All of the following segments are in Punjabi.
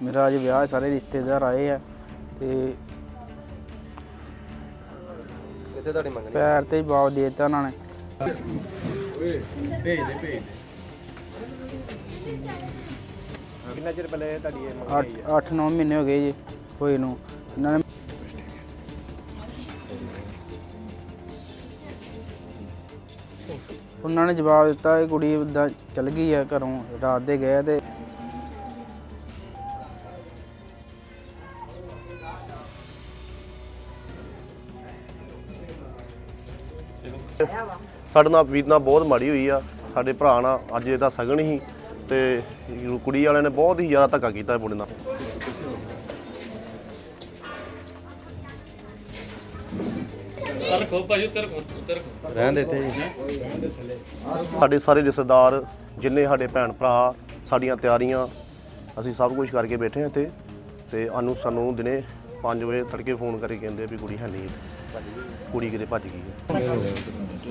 ਮੇਰਾ ਅੱਜ ਵਿਆਹ ਹੈ, ਸਾਰੇ ਰਿਸ਼ਤੇਦਾਰ ਆਏ ਆ ਤੇ ਕਿੱਥੇ ਤੁਹਾਡੀ ਮੰਗਣੀ? ਪੈਰ ਤੇ ਜਵਾਬ ਦੇ ਦਿੱਤਾ ਉਹਨਾਂ ਨੇ। ਭੇਜ ਦੇ ਭੇਜ ਕਿੰਨਾ ਚਿਰ ਪਹਿਲੇ ਤੁਹਾਡੀ ਇਹ ਮੰਗਣੀ 8 8-9 ਮਹੀਨੇ ਹੋ ਗਏ ਜੀ ਹੋਏ ਨੂੰ। ਇਹਨਾਂ ਨੇ ਉਹਨਾਂ ਨੇ ਜਵਾਬ ਦਿੱਤਾ ਇਹ ਕੁੜੀ ਏਦਾਂ ਚਲ ਗਈ ਹੈ ਘਰੋਂ ਰਾਤ ਦੇ ਗਏ ਤੇ ਸਾਡੇ ਨਾਲ ਵੀਰ ਨਾਲ ਬਹੁਤ ਮਾੜੀ ਹੋਈ ਆ। ਸਾਡੇ ਭਰਾ ਨਾਲ ਅੱਜ ਇਹਦਾ ਸਗਨ ਹੀ ਤੇ ਕੁੜੀ ਵਾਲਿਆਂ ਨੇ ਬਹੁਤ ਹੀ ਜ਼ਿਆਦਾ ਧੱਕਾ ਕੀਤਾ ਮੁੰਡੇ ਨਾਲ। ਭਾਜੀ ਜੀ। ਸਾਡੇ ਸਾਰੇ ਰਿਸ਼ਤੇਦਾਰ ਜਿੰਨੇ ਸਾਡੇ ਭੈਣ ਭਰਾ ਸਾਡੀਆਂ ਤਿਆਰੀਆਂ ਅਸੀਂ ਸਭ ਕੁਝ ਕਰਕੇ ਬੈਠੇ ਹਾਂ ਇੱਥੇ ਤੇ ਸਾਨੂੰ ਸਾਨੂੰ ਦਿਨੇ 5 ਵਜੇ ਤੜਕੇ ਫੋਨ ਕਰਕੇ ਕਹਿੰਦੇ ਵੀ ਕੁੜੀ ਹੈ ਨਹੀਂ। ਇੱਥੇ। ਕੁੜੀ ਕਿਤੇ ਭੱਜ ਗਈ ਹੈ।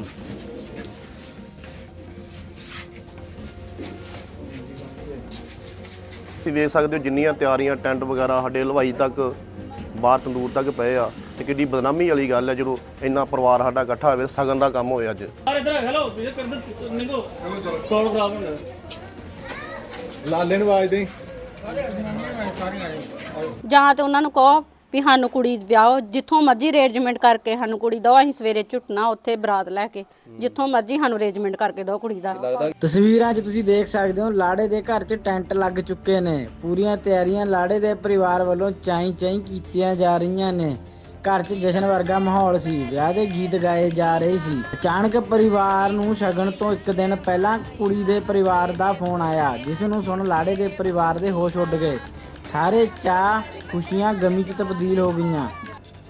ਤੁਸੀਂ ਵੇਖ ਸਕਦੇ ਹੋ ਜਿੰਨੀਆਂ ਤਿਆਰੀਆਂ ਟੈਂਟ ਵਗੈਰਾ ਸਾਡੇ ਹਲਵਾਈ ਤੱਕ ਬਾਹਰ ਤੰਦੂਰ ਤੱਕ ਪਏ ਆ ਤੇ ਕਿੱਡੀ ਬਦਨਾਮੀ ਵਾਲੀ ਗੱਲ ਹੈ ਜਦੋਂ ਇੰਨਾ ਪਰਿਵਾਰ ਸਾਡਾ ਇਕੱਠਾ ਹੋਵੇ ਸਗਨ ਦਾ ਕੰਮ ਹੋਵੇ ਅੱਜ। ਯਾਰ ਇਧਰ ਹੈਲੋ ਇਹ ਕਰ ਦੇ ਨਿੰਗੋ ਕੋਲ ਖਰਾਬ ਹੋ ਗਿਆ ਲਾਲੇ ਨੂੰ ਆਵਾਜ਼ ਦੇ ਜਾਂ ਤੇ ਉਹਨਾਂ ਨੂੰ ਕਹੋ ਵੀ ਸਾਨੂੰ ਕੁੜੀ ਵਿਆਹੋ ਜਿੱਥੋਂ ਮਰਜ਼ੀ ਅਰੇਂਜਮੈਂਟ ਕਰਕੇ ਸਾਨੂੰ ਕੁੜੀ ਦਿਓ ਅਸੀਂ ਸਵੇਰੇ ਝੁੱਟਣਾ ਉੱਥੇ ਬਰਾਤ ਲੈ ਕੇ। ਜਿੱਥੋਂ ਮਰਜ਼ੀ ਸਾਨੂੰ ਅਰੇਂਜਮੈਂਟ ਕਰਕੇ ਦਿਓ ਕੁੜੀ ਦਾ। ਤਸਵੀਰਾਂ 'ਚ ਤੁਸੀਂ ਦੇਖ ਸਕਦੇ ਹੋ ਲਾੜੇ ਦੇ ਘਰ 'ਚ ਟੈਂਟ ਲੱਗ ਚੁੱਕੇ ਨੇ। ਪੂਰੀਆਂ ਤਿਆਰੀਆਂ ਲਾੜੇ ਦੇ ਪਰਿਵਾਰ ਵੱਲੋਂ ਚਾਈ ਚਾਈ ਕੀਤੀਆਂ ਜਾ ਰਹੀਆਂ ਨੇ। ਘਰ 'ਚ ਜਸ਼ਨ ਵਰਗਾ ਮਾਹੌਲ ਸੀ ਵਿਆਹ ਦੇ ਗੀਤ ਗਾਏ ਜਾ ਰਹੇ ਸੀ। ਅਚਾਨਕ ਪਰਿਵਾਰ ਨੂੰ ਸ਼ਗਨ ਤੋਂ ਇੱਕ ਦਿਨ ਪਹਿਲਾਂ ਕੁੜੀ ਦੇ ਪਰਿਵਾਰ ਦਾ ਫੋਨ ਆਇਆ ਜਿਸ ਨੂੰ ਸੁਣ ਲਾੜੇ ਦੇ ਪਰਿਵਾਰ ਦੇ ਹੋਸ਼ ਉੱਡ ਗਏ। ਸਾਰੇ ਚਾਹ ਖੁਸ਼ੀਆਂ ਗਮੀ 'ਚ ਤਬਦੀਲ ਹੋ ਗਈਆਂ।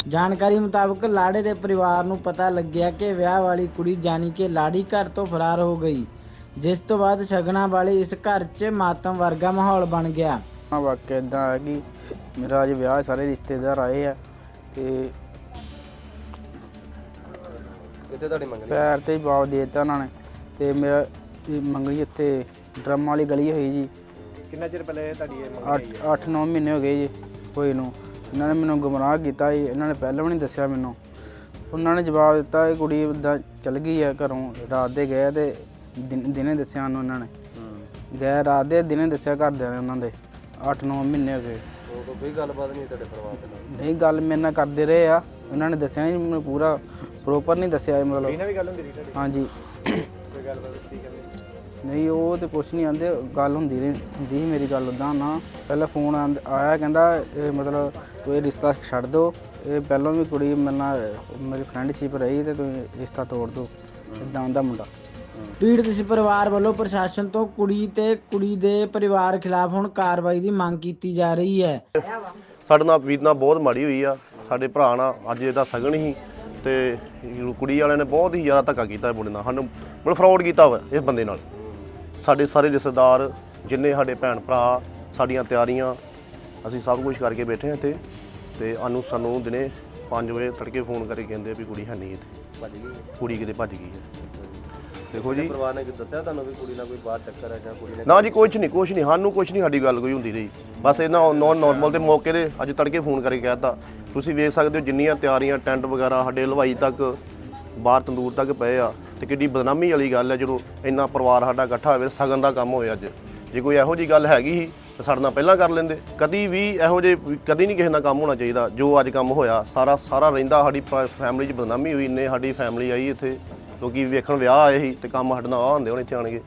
ਜਾਣਕਾਰੀ ਮੁਤਾਬਕ ਲਾੜੇ ਦੇ ਪਰਿਵਾਰ ਨੂੰ ਪਤਾ ਲੱਗਿਆ ਕਿ ਵਿਆਹ ਵਾਲੀ ਕੁੜੀ ਜਾਨੀ ਕਿ ਲਾੜੀ ਘਰ ਤੋਂ ਫਰਾਰ ਹੋ ਗਈ ਜਿਸ ਤੋਂ ਬਾਅਦ ਸ਼ਗਨਾਂ ਵਾਲੇ ਇਸ ਘਰ 'ਚ ਮਾਤਮ ਵਰਗਾ ਮਾਹੌਲ ਬਣ ਗਿਆ। ਆ ਵਾਕਿਆ ਇਦਾਂ ਹੈ ਕਿ ਮੇਰਾ ਅੱਜ ਵਿਆਹ ਹੈ, ਸਾਰੇ ਰਿਸ਼ਤੇਦਾਰ ਆਏ ਆ ਤੇ ਕਿੱਥੇ ਤੁਹਾਡੀ ਮੰਗਣੀ? ਪੈਰ ਤੇ ਜਵਾਬ ਦੇ ਦਿੱਤਾ ਉਹਨਾਂ ਨੇ ਤੇ ਮੇਰਾ ਇਹ ਮੰਗਣੀ ਇੱਥੇ ਡਰਮ ਵਾਲੀ ਗਲੀ ਹੋਈ ਜੀ। ਕਿੰਨਾ ਚਿਰ ਪਹਿਲੇ ਤੁਹਾਡੀ ਇਹ ਮੰਗਣੀ 8 8-9 ਮਹੀਨੇ ਹੋ ਗਏ ਜੀ ਹੋਏ ਨੂੰ। ਇਹਨਾਂ ਨੇ ਮੈਨੂੰ ਗੁੰਮਰਾਹ ਕੀਤਾ ਜੀ। ਇਹਨਾਂ ਨੇ ਪਹਿਲਾਂ ਵੀ ਨਹੀਂ ਦੱਸਿਆ ਮੈਨੂੰ। ਉਹਨਾਂ ਨੇ ਜਵਾਬ ਦਿੱਤਾ ਇਹ ਕੁੜੀ ਏਦਾਂ ਚਲ ਗਈ ਹੈ ਘਰੋਂ ਰਾਤ ਦੇ ਗਏ ਤੇ ਦਿਨ- ਦਿਨੇ ਦੱਸਿਆ ਸਾਨੂੰ ਉਹਨਾਂ ਨੇ। ਗਏ ਰਾਤ ਦੇ ਦਿਨੇ ਦੱਸਿਆ ਘਰਦਿਆਂ ਨੇ ਉਹਨਾਂ ਦੇ। 8-9 ਮਹੀਨੇ ਹੋ ਗਏ। ਉਹ ਕੋਈ ਗੱਲਬਾਤ ਨਹੀਂ ਤੁਹਾਡੇ ਪਰਿਵਾਰ ਦੇ ਨਾਲ? ਨਹੀਂ ਗੱਲ ਮੇਰੇ ਨਾਲ ਕਰਦੇ ਰਹੇ ਆ। ਉਹਨਾਂ ਨੇ ਦੱਸਿਆ ਨਹੀਂ ਮੈਨੂੰ ਪੂਰਾ ਪ੍ਰੋਪਰ ਨਹੀਂ ਦੱਸਿਆ ਇਹ ਮਤਲਬ। ਇਹਨਾਂ ਵੀ ਗੱਲ ਹੁੰਦੀ ਰਹੀ ਤੁਹਾਡੀ? ਹਾਂਜੀ। ਕੋਈ ਗੱਲਬਾਤ ਕੀ ਕਹਿੰਦੇ ਨਹੀਂ ਉਹ ਤੇ ਕੁਛ ਨਹੀਂ ਆਂਦੇ ਗੱਲ ਹੁੰਦੀ ਰਹੀ ਹੁੰਦੀ ਸੀ ਮੇਰੀ ਗੱਲ ਉਦਾਂ ਨਾ। ਪਹਿਲਾਂ ਫੋਨ ਆਇਆ ਕਹਿੰਦਾ ਇਹ ਮਤਲਬ ਤੂੰ ਇਹ ਰਿਸ਼ਤਾ ਛੱਡ ਦੋ ਇਹ ਪਹਿਲਾਂ ਵੀ ਕੁੜੀ ਮੇਰੇ ਨਾਲ ਮੇਰੀ ਫਰੈਂਡਸ਼ਿਪ ਰਹੀ ਤੇ ਤੂੰ ਰਿਸ਼ਤਾ ਤੋੜ ਦੋ ਇਦਾਂ ਦਾ ਮੁੰਡਾ। ਪੀੜਤ ਪਰਿਵਾਰ ਵੱਲੋਂ ਪ੍ਰਸ਼ਾਸਨ ਤੋਂ ਕੁੜੀ ਤੇ ਕੁੜੀ ਦੇ ਪਰਿਵਾਰ ਖਿਲਾਫ ਹੁਣ ਕਾਰਵਾਈ ਦੀ ਮੰਗ ਕੀਤੀ ਜਾ ਰਹੀ ਹੈ। ਸਾਡੇ ਨਾਲ ਵੀਰ ਨਾਲ ਬਹੁਤ ਮਾੜੀ ਹੋਈ ਆ ਸਾਡੇ ਭਰਾ ਨਾਲ ਅੱਜ ਇਹਦਾ ਸਗਨ ਹੀ ਤੇ ਕੁੜੀ ਵਾਲਿਆਂ ਨੇ ਬਹੁਤ ਹੀ ਜ਼ਿਆਦਾ ਧੱਕਾ ਕੀਤਾ ਇਹ ਮੁੰਡੇ ਨਾਲ ਸਾਨੂੰ ਮਤਲਬ ਫਰਾਡ ਕੀਤਾ ਵਾ ਇਸ ਬੰਦੇ ਨਾਲ। ਸਾਡੇ ਸਾਰੇ ਰਿਸ਼ਤੇਦਾਰ ਜਿੰਨੇ ਸਾਡੇ ਭੈਣ ਭਰਾ ਸਾਡੀਆਂ ਤਿਆਰੀਆਂ ਅਸੀਂ ਸਭ ਕੁਝ ਕਰਕੇ ਬੈਠੇ ਹਾਂ ਇੱਥੇ ਤੇ ਸਾਨੂੰ ਸਾਨੂੰ ਦਿਨੇ 5 ਵਜੇ ਤੜਕੇ ਫੋਨ ਕਰਕੇ ਕਹਿੰਦੇ ਵੀ ਕੁੜੀ ਹੈ ਨਹੀਂ ਇੱਥੇ। ਭੱਜ ਗਈ ਕੁੜੀ ਕਿਤੇ ਭੱਜ ਗਈ ਹੈ। ਦੇਖੋ ਜੀ। ਪਰਿਵਾਰ ਨੇ ਦੱਸਿਆ ਤੁਹਾਨੂੰ ਵੀ ਕੁੜੀ ਨਾਲ ਕੋਈ ਬਾਤ ਚੱਕਰ ਹੈ ਜਾਂ ਕੁੜੀ ਨੇ ਨਾ ਜੀ ਕੁਛ ਨਹੀਂ ਕੁਛ ਨਹੀਂ ਸਾਨੂੰ ਕੁਛ ਨਹੀਂ ਸਾਡੀ ਗੱਲ ਕੋਈ ਹੁੰਦੀ ਰਹੀ। ਬਸ ਇਹਨਾਂ ਨੌਨ ਨਾਰਮਲ ਦੇ ਮੌਕੇ ਤੇ ਅੱਜ ਤੜਕੇ ਫੋਨ ਕਰਕੇ ਕਹਿਤਾ ਤੁਸੀਂ ਵੇਖ ਸਕਦੇ ਹੋ ਜਿੰਨੀਆਂ ਤਿਆਰੀਆਂ ਟੈਂਟ ਵਗੈਰਾ ਸਾਡੇ ਹਲਵਾਈ ਤੱਕ ਬਾਹਰ ਤੰਦੂਰ ਤੱਕ ਪਏ ਆ। ਤੇ ਕਿੱਡੀ ਬਦਨਾਮੀ ਵਾਲੀ ਗੱਲ ਹੈ ਜਦੋਂ ਇੰਨਾ ਪਰਿਵਾਰ ਸਾਡਾ ਇਕੱਠਾ ਹੋਵੇ ਸਗਨ ਦਾ ਕੰਮ ਹੋਵੇ ਅੱਜ। ਜੇ ਕੋਈ ਇਹੋ ਜੀ ਗੱਲ ਹੈਗੀ ਸੀ, ਤਾਂ ਸਾਡੇ ਨਾਲ ਪਹਿਲਾਂ ਕਰ ਲੈਂਦੇ। ਕਦੀ ਵੀ ਇਹੋ ਜੇ ਕਦੀ ਨਹੀਂ ਕਿਸੇ ਨਾਲ ਕੰਮ ਹੋਣਾ ਚਾਹੀਦਾ। ਜੋ ਅੱਜ ਕੰਮ ਹੋਇਆ, ਸਾਰਾ ਸਾਰਾ ਰਹਿੰਦਾ ਸਾਡੀ ਫੈਮਿਲੀ 'ਚ ਬਦਨਾਮੀ ਹੋਈ, ਇੰਨੇ ਸਾਡੀ ਫੈਮਿਲੀ ਆਈ ਇੱਥੇ। ਕਿਉਂਕਿ ਵੇਖਣ ਵਿਆਹ ਆਏ ਸੀ ਤੇ ਕੰਮ ਸਾਡੇ ਨਾਲ ਆ ਹੁੰਦੇ ਹੁਣ ਇੱਥੇ ਆਣਗੇ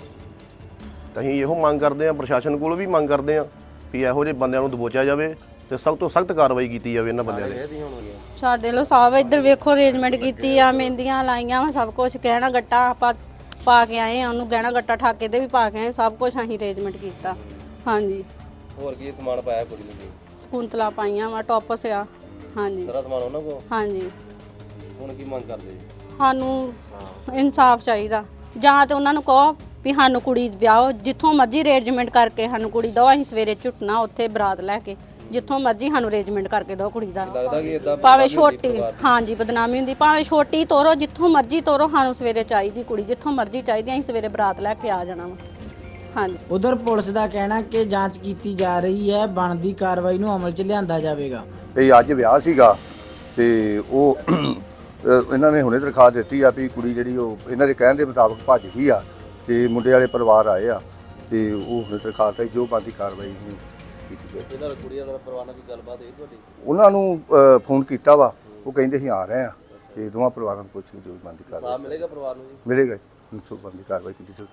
ਤਾਂ ਅਸੀਂ ਇਹੋ ਮੰਗ ਕਰਦੇ ਹਾਂ, ਪ੍ਰਸ਼ਾਸਨ ਕੋਲ ਵੀ ਮੰਗ ਕਰਦੇ ਹਾਂ ਵੀ ਇਹੋ ਜਿਹੇ ਬੰਦਿਆਂ ਨੂੰ ਦਬੋਚਿਆ ਜਾਵੇ। ਤੇ ਸਖਤ ਤੋਂ ਸਖਤ ਕਾਰਵਾਈ ਕੀਤੀ ਜਾਵੇ ਇਹਨਾਂ ਬੰਦਿਆਂ ਹੈ ਸਾਡੇ ਲੋ ਸਾਹਿਬ ਇੱਧਰ ਵੇਖੋ ਅਰੇਂਜਮੈਂਟ ਕੀਤੀ ਆ ਮਹਿੰਦੀਆਂ ਲਾਈਆਂ ਵਾ ਸਭ ਕੁਝ ਗਹਿਣਾ ਗੱਟਾ ਆਪਾਂ ਪਾ ਕੇ ਆਏ ਆ ਉਹਨੂੰ ਗਹਿਣਾ ਗੱਟਾ ਠਾਕੇ ਦੇ ਵੀ ਪਾ ਕੇ ਆਏ ਸਭ ਕੁਝ ਅਸੀਂ ਅਰੇਂਜਮੈਂਟ ਕੀਤਾ। ਹਾਂਜੀ। ਹੋਰ ਕੀ ਸਮਾਨ ਪਾਇਆ ਕੁੜੀ ਨੂੰ? ਜੀ ਸਕੁੰਤਲਾ ਪਾਈਆਂ ਵਾ ਟੌਪਸ ਆ। ਹਾਂਜੀ। ਸਾਰਾ ਸਮਾਨ ਉਹਨਾਂ ਕੋਲ? ਹਾਂਜੀ। ਹੁਣ ਕੀ ਮੰਗ ਕਰਦੇ? ਜੀ ਸਾਨੂੰ ਇਨਸਾਫ ਚਾਹੀਦਾ। ਜਾਂ ਤੇ ਉਹਨਾਂ ਨੂੰ ਕਹੋ ਵੀ ਸਾਨੂੰ ਕੁੜੀ ਵਿਆਹੋ ਜਿੱਥੋਂ ਮਰਜ਼ੀ ਅਰੇਂਜਮੈਂਟ ਕਰਕੇ ਸਾਨੂੰ ਕੁੜੀ ਦਿਓ ਅਸੀਂ ਸਵੇਰੇ ਝੁੱਟਣਾ ਉੱਥੇ ਬਰਾਤ ਲੈ ਕੇ। ਜਿੱਥੋਂ ਮਰਜ਼ੀ ਸਾਨੂੰ ਅਰੇਂਜਮੈਂਟ ਕਰਕੇ ਦਿਓ ਕੁੜੀ ਦਾ। ਲੱਗਦਾ ਕਿ ਇਦਾਂ ਭਾਵੇਂ ਛੋਟੀ ਹਾਂਜੀ ਬਦਨਾਮੀ ਹੁੰਦੀ। ਭਾਵੇਂ ਛੋਟੀ ਤੋਰੋ ਜਿੱਥੋਂ ਮਰਜ਼ੀ ਤੋਰੋ ਸਾਨੂੰ ਸਵੇਰੇ ਚਾਹੀਦੀ ਕੁੜੀ। ਜਿੱਥੋਂ ਮਰਜ਼ੀ ਚਾਹੀਦੀ ਅਸੀਂ ਸਵੇਰੇ ਬਰਾਤ ਲੈ ਕੇ ਆ ਜਾਣਾ ਵਾ। ਹਾਂਜੀ। ਉਧਰ ਪੁਲਿਸ ਦਾ ਕਹਿਣਾ ਕਿ ਜਾਂਚ ਕੀਤੀ ਜਾ ਰਹੀ ਹੈ ਬਣਦੀ ਕਾਰਵਾਈ ਨੂੰ ਅਮਲ 'ਚ ਲਿਆਂਦਾ ਜਾਵੇਗਾ। ਇਹ ਅੱਜ ਵਿਆਹ ਸੀਗਾ ਤੇ ਉਹ ਇਹਨਾਂ ਨੇ ਹੁਣੇ ਦਰਖਾਸਤ ਦਿੱਤੀ ਆ ਵੀ ਕੁੜੀ ਜਿਹੜੀ ਉਹ ਇਹਨਾਂ ਦੇ ਕਹਿਣ ਦੇ ਮੁਤਾਬਕ ਭੱਜ ਗਈ ਆ ਤੇ ਮੁੰਡੇ ਵਾਲੇ ਪਰਿਵਾਰ ਆਏ ਆ ਤੇ ਉਹ ਹੁਣੇ ਦਰਖਾਸਤ ਹੈ ਜੋ ਬਣਦੀ ਕਾਰਵਾਈ ਹੁਣ ਕੀਤੀ ਜਾਏ ਇਹਦਾ ਕੁੜੀ ਦਾ ਪਰਿਵਾਰ ਨਾਲ ਕੋਈ ਗੱਲਬਾਤ ਹੋਈ ਤੁਹਾਡੀ? ਉਹਨਾਂ ਨੂੰ ਅਹ, ਫੋਨ ਕੀਤਾ ਵਾ। ਉਹ ਕਹਿੰਦੇ ਅਸੀਂ ਆ ਰਹੇ ਆ ਤੇ ਦੋਵਾਂ ਪਰਿਵਾਰਾਂ ਨੂੰ ਪੁੱਛ ਕੇ ਜੋ ਸਾਹ ਕਾਰਵਾਈ ਮਿਲੇਗਾ ਪਰਿਵਾਰ ਨੂੰ ਜੀ? ਮਿਲੇਗਾ ਜੀ, ਸੋ ਬਣਦੀ ਕਾਰਵਾਈ ਕੀਤੀ ਜਾਊਗੀ।